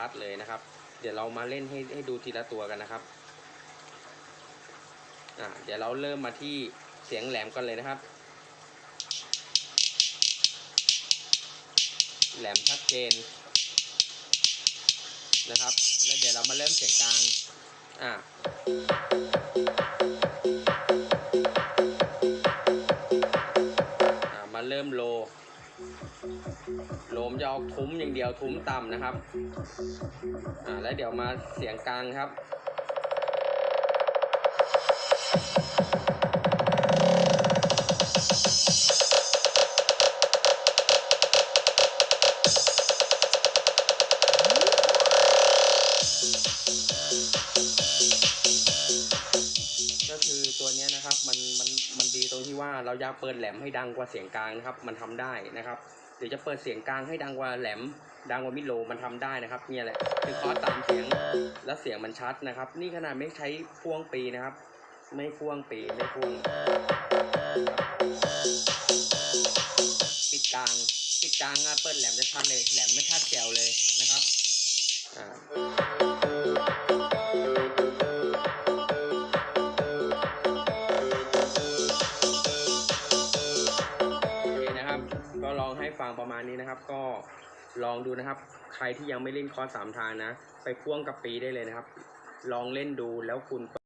ชัดเลยนะครับ เดี๋ยวเรามาเล่นให้ให้ดูทีละตัวกันนะครับอ่าเดี๋ยวเราเริ่มมาที่เสียงแหลมกันเลยนะครับ แหลมชัดเจนนะครับ แล้วเดี๋ยวเรามาเริ่มเสียงกลาง อ่ามาเริ่มโล โลมจะออกทุ้มอย่างเดียวทุ้มต่ำนะครับ อ่าแล้วเดี๋ยวมาเสียงกลางครับก็ คือตัวนี้นะครับมันมันมันดีตรงที่ว่าเราอยาเปิดแหลมให้ดังกว่าเสียงกลางนะครับ มันทำได้นะครับหรือจะเปิดเสียงกลางให้ดังกว่าแหลม ดังกว่ามิโลมันทำได้นะครับเนี่ยแหละคือคอร์สตามเสียงแล้วเสียงมันชัดนะครับ นี่ขนาดไม่ใช้พ่วงปีนะครับ ไม่พ่วงปีไม่พ่วงปิดกลางปิดกลางอะเปิดแหลมจะชัดเลยแหลมไม่ชัดแจ๋วเลย ให้ฟังประมาณนี้นะครับ ก็ลองดูนะครับ ใครที่ยังไม่เล่นคอร์สสามทางนะ ไปพ่วงกับปีได้เลยนะครับ ลองเล่นดูแล้วคุณ